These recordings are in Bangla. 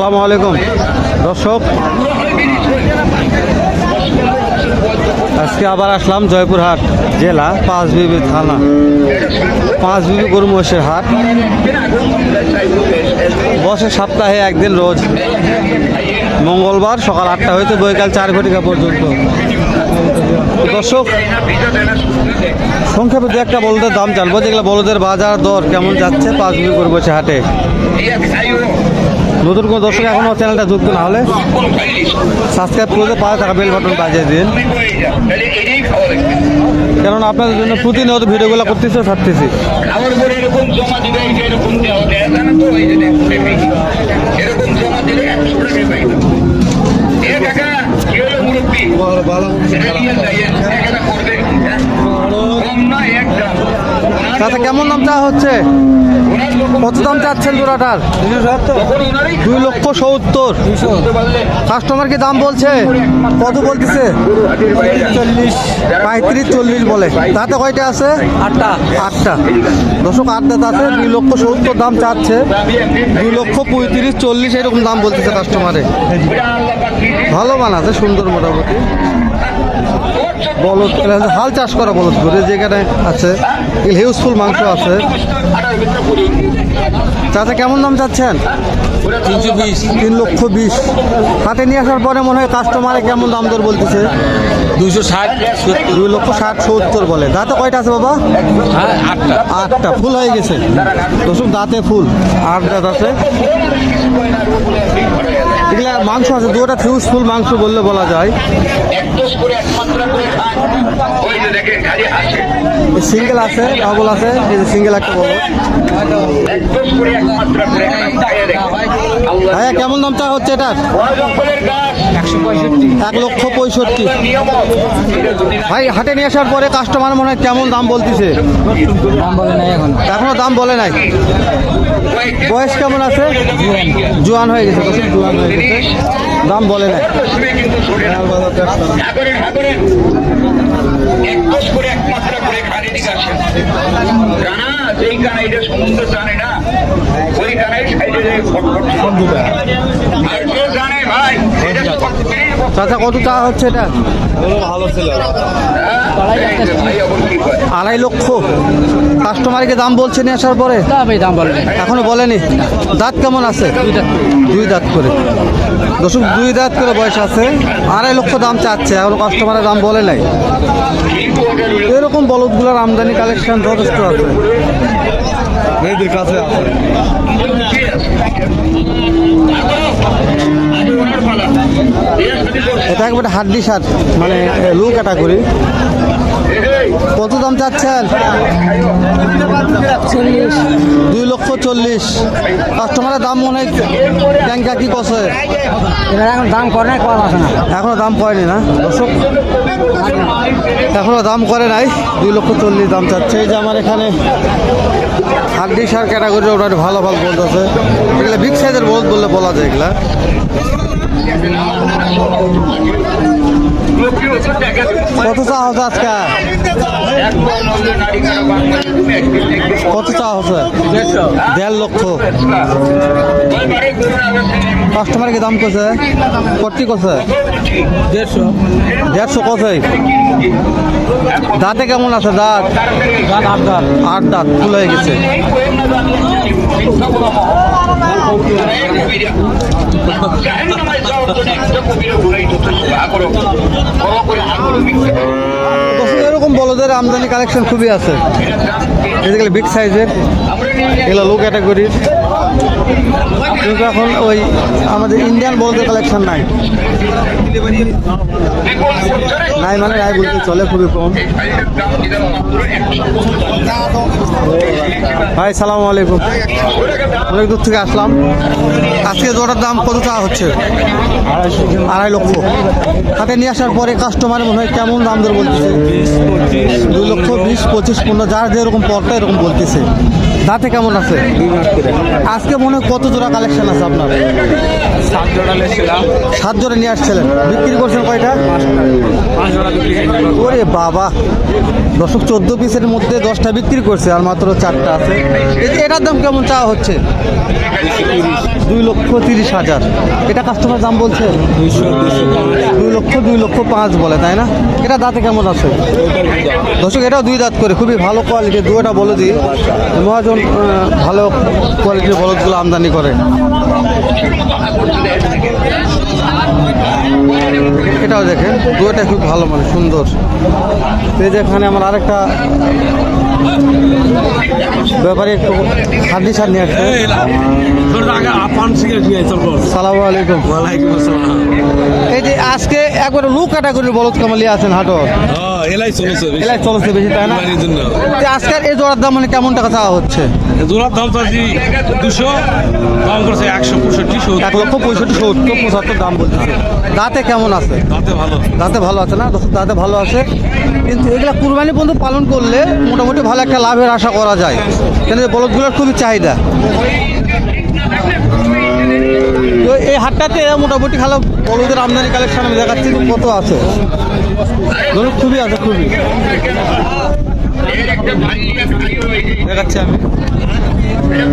আসসালামু আলাইকুম। দর্শক, আজকে আবার আসলাম জয়পুরহাট জেলা, পাঁচবিবি থানা। পাঁচবিবি গরু মহিষের হাট। বসে সপ্তাহে একদিন রোজ। মঙ্গলবার সকাল আটটা হইতে বৈকাল চার ঘটিকা পর্যন্ত। দর্শক, সংক্ষেপে দু একটা বলদের দাম জানব। যেগুলো বলদের বাজার দর কেমন যাচ্ছে পাঁচবিবি গরু বসে হাটে? নতুন কোনো দর্শক এখনও চ্যানেলটা যুক্ত না হলে সাবস্ক্রাইব করে পাঁচ টাকা বেল বাটন বাজিয়ে দিন। কেননা আপনাদের জন্য প্রতিনিয়ত ভিডিওগুলো করতেছি ও ছাড়তেছি। একটা করবে? কম না একদম তাতে কেমন দাম চা হচ্ছে? কত দাম চাচ্ছেন জোড়াটার? দুই লক্ষ সত্তর। কাস্টমার কি দাম বলছে? কত বলতেছে? পঁয়ত্রিশ চল্লিশ বলে। তাতে কয়টা আছে? আটটা। আটটা। দশক আটটা তাতে দুই লক্ষ সত্তর দাম চাচ্ছে। দুই লক্ষ পঁয়ত্রিশ চল্লিশ এরকম দাম বলতেছে কাস্টমারে ভালো মান আছে সুন্দর মোটামুটি। বলদ হাল চাষ করা বলদ করে যেখানে আছে। হিউজফুল মাংস আছে। চাচা কেমন দাম চাচ্ছেন? তিনশো বিশ। তিন লক্ষ বিশ। হাতে নিয়ে আসার পরে মনে হয় কাস্টমারে কেমন দাম দর বলতেছে? দুশো ষাট দুই লক্ষ ষাট সত্তর বলে। দাঁতে কয়টা আছে বাবা? হ্যাঁ আটটা। আটটা। ফুল হয়ে গেছে। দশক দাঁতে ফুল। আট দাঁত। আছে এগুলা মাংস আছে দুটা ফিউজ ফুল মাংস বললে বলা যায়। সিঙ্গেল আছে ডাবল আছে সিঙ্গেল একটা বলো ভাইয়া কেমন দাম চা হচ্ছে এটার? এক লক্ষ পঁয়ষট্টি। ভাই হাটে নিয়ে আসার পরে কাস্টমার মনে হয় কেমন দাম বলতেছে? দাম বলে নাই এখন এখনও দাম বলে নাই। বয়স কেমন আছে? জোয়ান হয়ে গেছে জোয়ান হয়ে গেছে। দাম বলে নাই। এক দোষ করে একমাত্র করে খালি দিকে আসেন। জানা যেই কানা এটা সমুদ্র চাচা কত চা হচ্ছে এটা? কি করে আড়াই লক্ষ। কাস্টমারকে দাম বলছে নিয়ে আসার পরে? ভাই দাম বলে নাই এখনও বলেনি? দাঁত কেমন আছে? দুই দাঁত করে। দশক দুই দাঁত করে বয়স আছে। আড়াই লক্ষ দাম চাচ্ছে এখনও কাস্টমারের দাম বলে নাই। এরকম বলদগুলোর আমদানি কালেকশন যথেষ্ট আছে। মেয়েদের কাছে আছে? এটা একবারে হাড্ডি সার মানে লু ক্যাটাগরি। কত দাম চাচ্ছেন? দুই লক্ষ চল্লিশ। কাস্টমারের দাম হয় ব্যাংকা কি এবার এখন দাম করে কম আছে না। এখনও দাম করেনি না? দর্শক এখনও দাম করে নাই? দুই লক্ষ চল্লিশ দাম চাচ্ছে। এই যে আমার এখানে হাড্ডি সার ক্যাটাগরি ওটার ভালো ভালো বলতে আছে এগুলো বিগ সাইজের বলদ বললে বলা যায় এগুলা। কত চা হচ্ছে আজকে। কত চা হচ্ছে? দেড় লক্ষ। ওই বাড়ি কাস্টমার কি দাম করছে কটি করছে দেড়শো দেড়শো কতই দাঁতে কেমন আছে দাঁত? দাম আট দাম আট দাঁত, ফুল হয়ে গেছে। এরকম বলদের আমদানি কালেকশন খুবই আছে এগুলো বিগ সাইজের। এগুলো লো ক্যাটাগরির কিন্তু এখন ওই আমাদের ইন্ডিয়ান বলতে কালেকশন নাই। নাই মানে নাই বলতে চলে খুবই কম। ভাই, সালাম আলাইকুম। অনেক দূর থেকে আসলাম। আজকে জোটার দাম কত টাকা হচ্ছে? আড়াই লক্ষ। হাতে নিয়ে আসার পরে কাস্টমার মনে হয় কেমন দাম দর বলতেছে? দুই লক্ষ বিশ, পঁচিশ, পনেরো, যার যেরকম পরটা এরকম বলতেছে। দাঁতে কেমন আছে? আজকে মনে হয় কত জোড়া কালেকশন আছে আপনার? সাত জোড়া লেছিলাম সাত জোড়া নিয়ে আসছিলেন। বিক্রি করছেন কয়টা? ওরে বাবা। দশক চোদ্দ পিসের মধ্যে দশটা বিক্রি করছে আর মাত্র চারটা আছে। এটার দাম কেমন চা হচ্ছে? দুই লক্ষ তিরিশ হাজার। এটা কাস্টমার দাম বলছে? দুইশো দুই লক্ষ দুই লক্ষ পাঁচ বলে, তাই না? এটা দাঁতে কেমন আছে? দর্শক, এটাও দুই দাঁত করে, খুবই ভালো কোয়ালিটির দুটা বলে দিই মহাজন ভালো কোয়ালিটির বলদগুলো আমদানি করে। এটাও দেখেন দুটা খুব ভালো মানে সুন্দর। তো এই যে এখানে আমার আরেকটা ব্যাপারে একটু হাড্ডি সার নিয়ে আসছে সালাম আলাইকুম। এই যে আজকে একবার লু ক্যাটাগরির বলদ কামালি আছেন হাটো এলাই চলেছে এলাই চলছে বেশি তাই না? আজকের এই জোড়ার দাম মানে কেমন টাকা চাওয়া হচ্ছে? জোড়ার দাম চাচ্ছি দুশো দাম করছে একশো পঁয়ষট্টি এক লক্ষ পঁয়ষট্টি সত্তর পঁচাত্তর দাম বলছে। দাঁতে কেমন আছে? তাতে ভালো। দাঁতে ভালো আছে না? দাঁতে ভালো আছে। কিন্তু এগুলা কুরবানি পর্যন্ত পালন করলে মোটামুটি ভালো একটা লাভের আশা করা যায়। কেন বলদগুলোর খুবই চাহিদা। তো এই হাটটাতে মোটামুটি খালো বলদের আমদানি কালেকশন আমি দেখাচ্ছি কত আছে? ধরুন খুবই আছে, খুবই। দেখাচ্ছি আমি মাপের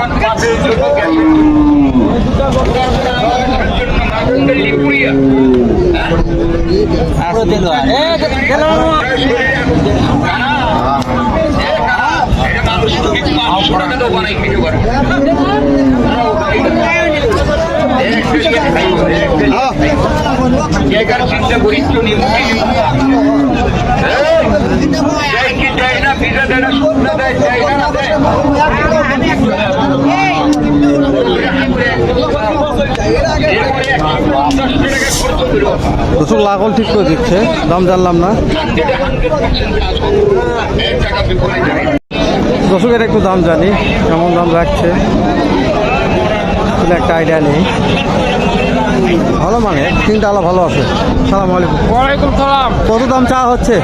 জন্য গেছে লিপুরিয়া মানুষ বানাই কিছু করে জায়গার চিন্তা করি তো নিমুখী দেয় কি দেয় না ভিসা দেয় না সুবিধা দেয় দেয় না দেয় দর্শক লাগল ঠিক করে দিচ্ছে, দাম জানলাম না। দর্শকের একটু দাম জানি, কেমন দাম রাখছে একটা আইডিয়া নেই। ভালো মানে তিনটা আলা ভালো আছে। সালাম আলাইকুম। ওয়ালাইকুম সালাম। কত দাম চাওয়া হচ্ছে?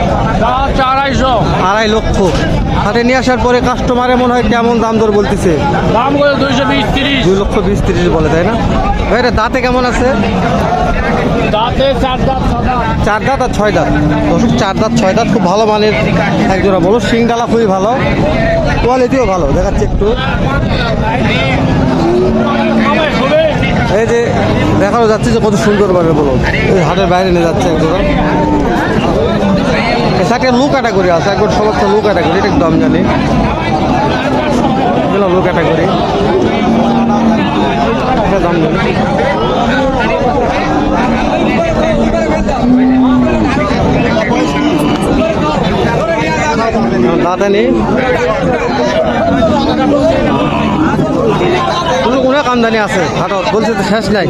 আড়াইশো। আড়াই লক্ষ। হাতে নিয়ে আসার পরে কাস্টমারে মনে হয় কেমন দাম দর বলতেছে? দাম করে দুইশো বিশ তিরিশ। দুই লক্ষ বিশ তিরিশ বলে তাই না? ভাই এটা দাঁতে কেমন আছে? দাঁতে চার দাঁত চার দাঁত আর ছয় দাঁত। দর্শক চার দাঁত ছয় দাঁত খুব ভালো মানের একজোড়া বলো। শিং ডালা খুবই ভালো। কোয়ালিটিও ভালো। দেখাচ্ছি একটু। এই যে দেখানো যাচ্ছে যে কত সুন্দর বলো। এই হাটের বাইরে নিয়ে যাচ্ছে একজোড়া একটা লু ক্যাটাগরি আছে একবার সমস্ত লু ক্যাটাগরি এটা দাম জানি। এগুলো লু ক্যাটাগরি দাম জানি। দাঁতে নেই। কোনো আমদানি আছে? হাটত বলছে তো শেষ নাই।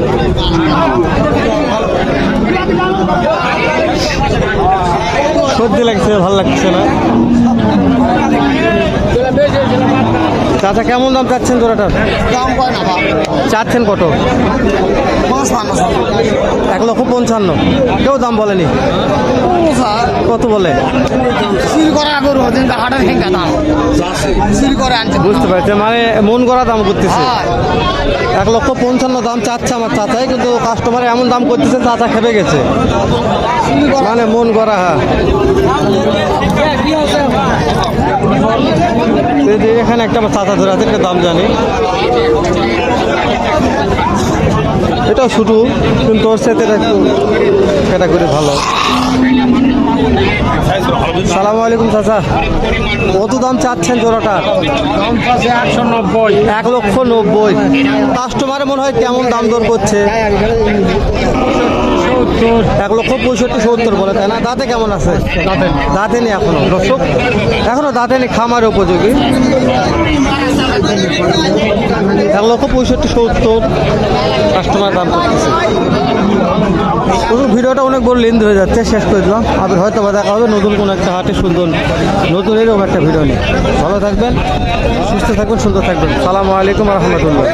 সর্দি লাগছে ভালো লাগছে না। চাচা কেমন দাম চাচ্ছেন জোড়াটার? দাম কয় না চাচ্ছেন কত? এক লক্ষ পঞ্চান্ন। কেউ দাম বলেনি? কত বলে? বুঝতে পারছি মানে মন করা দাম করতেছে। এক লক্ষ পঞ্চান্ন দাম চাচ্ছে আমার চাচাই কিন্তু কাস্টমার এমন দাম করতেছে চাচা খেপে গেছে। মানে মন করা হ্যাঁ। এখানে একটা আমার চাচা ধরে আছে একটা দাম জানি। এটাও শুধু কিন্তু ওর সাথে একটু ক্যাটাগরি ভালো। সালাম আলাইকুম চাচা। কত দাম চাচ্ছেন জোড়াটা? একশো নব্বই এক লক্ষ নব্বই। কাস্টমারে মনে হয় কেমন দাম দর করছে? এক লক্ষ পঁয়ষট্টি সত্তর বলে তাই না? দাঁতে কেমন আছে? দাঁতে নেই। এখনও দর্শক। এখনও দাঁতে নেই খামার উপযোগী। এক লক্ষ পঁয়ষট্টি সত্তর। কাস্টমার দাম করতেছে। ভিডিওটা অনেক বড় লেন্থ হয়ে যাচ্ছে শেষ করে দিলাম। আবার হয়তো বা দেখা হবে নতুন কোনো একটা হাটে সুন্দর নতুন এরকম একটা ভিডিও নিয়ে। ভালো থাকবেন সুস্থ থাকবেন সুন্দর থাকবেন। সালামু আলাইকুম রহমতুল্লাহ।